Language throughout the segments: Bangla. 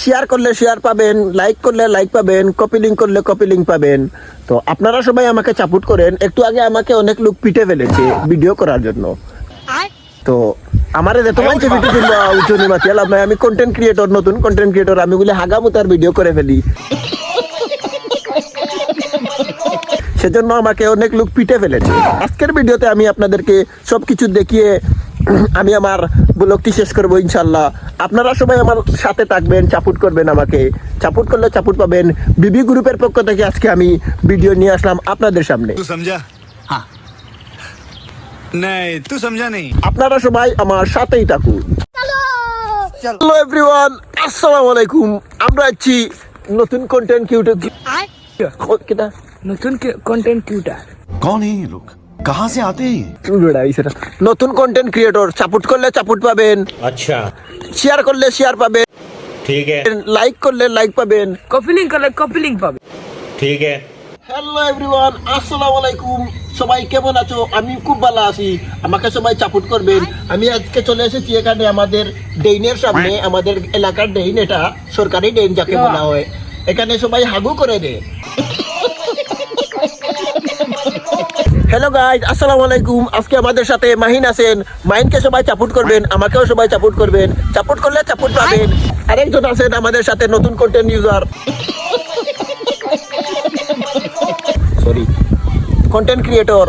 শেয়ার করলে শেয়ার পাবেন লাইক করলে লাইক পাবেন কপি লিঙ্ক করলে কপি লিঙ্ক পাবেন। তো আপনারা সবাই আমাকে চাপুট করেন। একটু আগে আমাকে অনেক লোক পিটে ফেলেছে ভিডিও করার জন্য। তো আমার এত মানছে ভিডিও ছিল উচ্চনি মাতি লাভ নাই আমি কন্টেন্ট ক্রিয়েটর নতুন কন্টেন্ট ক্রিয়েটর আমি বলে হাগামুতার ভিডিও করে ফেলি। সেজন্য আমাকে অনেক লোক পিটে ফেলেছে। আজকের ভিডিওতে আমি আপনাদেরকে সবকিছু দেখিয়ে আমি আমার ব্লগটি শেষ করব ইনশাল্লাহ। আপনারা সবাই আমার সাথে থাকবেন চাপুট করবেন আমাকে। চাপুট করলে চাপুট পাবেন। বিবি গ্রুপের পক্ষ থেকে আজকে আমি ভিডিও নিয়ে আসলাম আপনাদের সামনে। আপনারা সবাই আমার সাথেই থাকুন। হ্যালো এভরিওয়ান আসসালামু আলাইকুম। আমরা আছি নতুন কন্টেন্ট কিউটার নতুন কন্টেন্ট কিউটা কোন লোক कहाँ से आते हैं ये? বেড়াই সেটা নতুন কন্টেন্ট ক্রিয়েটর চাপুট করলে চাপুট পাবেন अच्छा শেয়ার করলে শেয়ার পাবেন ठीक है লাইক করলে লাইক পাবেন কপি লিঙ্ক করলে কপি লিঙ্ক পাবে ठीक है হ্যালো এভরিওয়ান আসসালামু আলাইকুম সবাই কেমন আছো আমি খুব ভালো আছি আমাকে সবাই চাপুট করবেন আমি আজকে চলে এসেছি এখানে আমাদের ডেইনের সামনে আমাদের এলাকার ডেইন এটা সরকারি ডেইন যাকে বলা হয় এখানে সবাই হাগু করে দেয় হ্যালো গাইজ আসসালামু আলাইকুম আজকে আমাদের সাথে মাহিন আছেন। মাহিনকে সবাই চাপুট করবেন আমাকেও সবাই চাপুট করবেন। চাপুট করলে চাপুট পাবেন। আরেকজন আছেন আমাদের সাথে নতুন content user sorry content creator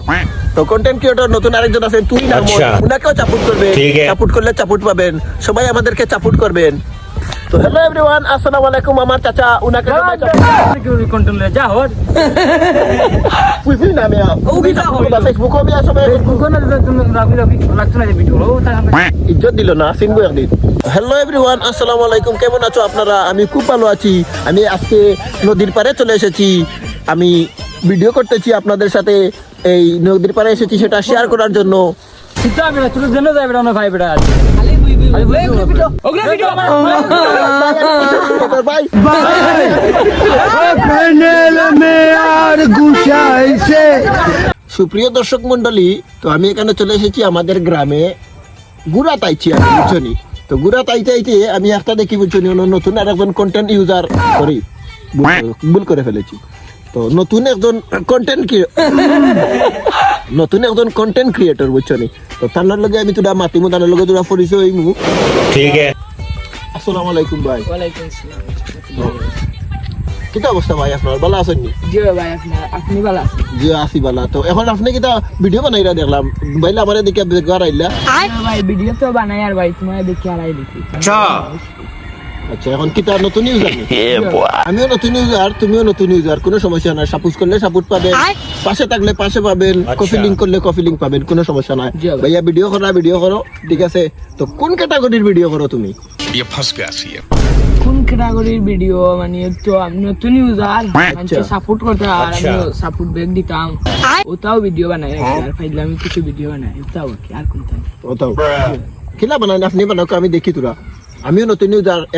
তো কন্টেন্ট ক্রিয়েটর নতুন আরেকজন আছেন তুই না আচ্ছা। উনাকেও চাপুট করবেন। চাপুট করলে চাপুট পাবেন। সবাই আমাদেরকে চাপুট করবেন। তো হ্যালো এভরিওয়ান আসসালামু আলাইকুম আমার চাচা উনাকে সবাই চাপুট যা হর পুইফি নামে ওকে যা হইল। ফেসবুক হবে সবাই। কোন তুমি রাবি রাবি লাগতো না যে ভিডিও ও ইজ্জত দিল না চিনবো একদিন হ্যালো এভরিওয়ান আসসালামু আলাইকুম কেমন আছো আপনারা? আমি খুব ভালো আছি। আমি আজকে নদীর পাড়ে চলে এসেছি। আমি ভিডিও করতেছি আপনাদের সাথে। এই নদীর পাড়ে এসেছি সেটা শেয়ার করার জন্য। যাই না ভাই সুপ্রিয় দর্শক মন্ডলী তো আমি এখানে চলে এসেছি আমাদের গ্রামে গুড়া তাইছি আমি বুঝছনি তো গুড়া তাইতে আইতে আমি একটা দেখি অন্য নতুন আর একজন কন্টেন্ট ইউজার সরি ভুল করে ফেলেছি। তো নতুন একজন কন্টেন্ট নতুন একজন কন্টেন্ট ক্রিয়েটর বুঝছ নি? তো তার লগে আমি তোরা মাতিমু তার লগে তোরা পরিচয় হইমু ঠিক আছে। আসসালামু আলাইকুম ভাই। ওয়ালাইকুম আসসালাম কিতা অবস্থা ভাই আপনার ভালো আছেন নি? জি ভাই আপনি ভালো আছেন জি আছি ভালো। তো এখন আপনি কিতা ভিডিও বানাইরা দেখলাম। ভাইলা আমারে দেখে বেকার ভাই ভিডিও তো বানাই আর ভাই তোমায় দেখে আর দেখি আচ্ছা আচ্ছা এখন কি তার নতুন ইউজার আমিও নতুন ইউজার তুমিও নতুন ইউজার কোনো সমস্যা নাই। সাপোজ করলে সাপোর্ট পাবেন। পাশে থাকলে পাশে পাবেন আচ্ছা। কফি লিঙ্ক করলে কফি লিঙ্ক পাবেন কোনো সমস্যা নাই। ভাইয়া ভিডিও করা ভিডিও করো ঠিক আছে? তো কোন ক্যাটাগরির ভিডিও করো তুমি? কোন ক্যাটাগরির ভিডিও মানে আমি নতুন ইউজার আচ্ছা। সাপোর্ট আর আমি আচ্ছা। সাপোর্ট দিতাম। ওটাও ভিডিও বানাই হ্যাঁ। আর ফাইলে আমি কিছু ভিডিও বানাই ওটাও আর ওটাও। খেলা বানাই আপনি বানাও আমি দেখি তোরা। আমিও নতুন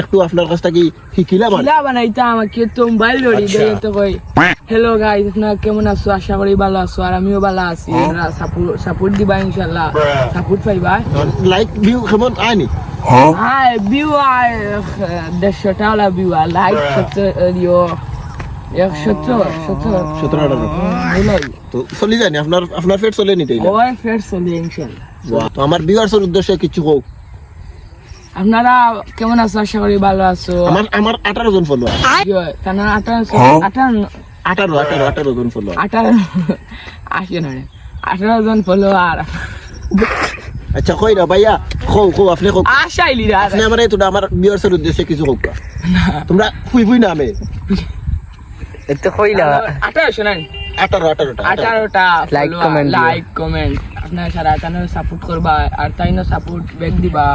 একটু আপনার কাছ থেকে শিখিলা বানাই কিলা বানাইতা আমাকে তো মোবাইল ধরি আচ্ছা। দেয় তো কই। হ্যালো গাইস আপনারা কেমন আছো? আশা করি ভালো আছো আর আমিও ভালো আছি। সাপোর্ট সাপোর্ট দিবা ইনশাআল্লাহ। সাপোর্ট পাইবা। লাইক ভিউ কেমন? আয়নি হাই ভিউ আর দেড়শোটা ওলা ভিউ আর লাইক আমার ভিউয়ার্সের উদ্দেশ্যে কিছু হোক আপনারা কেমন আছো? আশা করি ভালো আছো। আমার আমার আঠারো জন ফলোয়ার ইয়ো, তানা আঠারো আঠারো আঠারো আঠারো আঠারো জন ফলোয়ার আঠারো আসে না আঠারো জন ফলোয়ার আচ্ছা কই না ভাইয়া? খো খো আপনি খো আশাইলি রে আপনি আমার এই আমার ভিউয়ার্সের উদ্দেশ্যে কিছু হোক তোমরা ফুই ফুই নামে আঠারো শোনান। আঠারো আঠারোটা আঠারোটা Like, comment লাইক কমেন্ট আপনার সারা সাপোর্ট করবা আর তাইনো সাপোর্ট ব্যাক দিবা।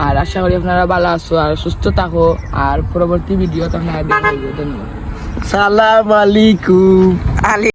আর আশা করি আপনারা ভালো আছো আর সুস্থ থাকো। আর পরবর্তী ভিডিও তো আপনারা দেখবেন ধন্যবাদ। সালাম আলাইকুম। আলি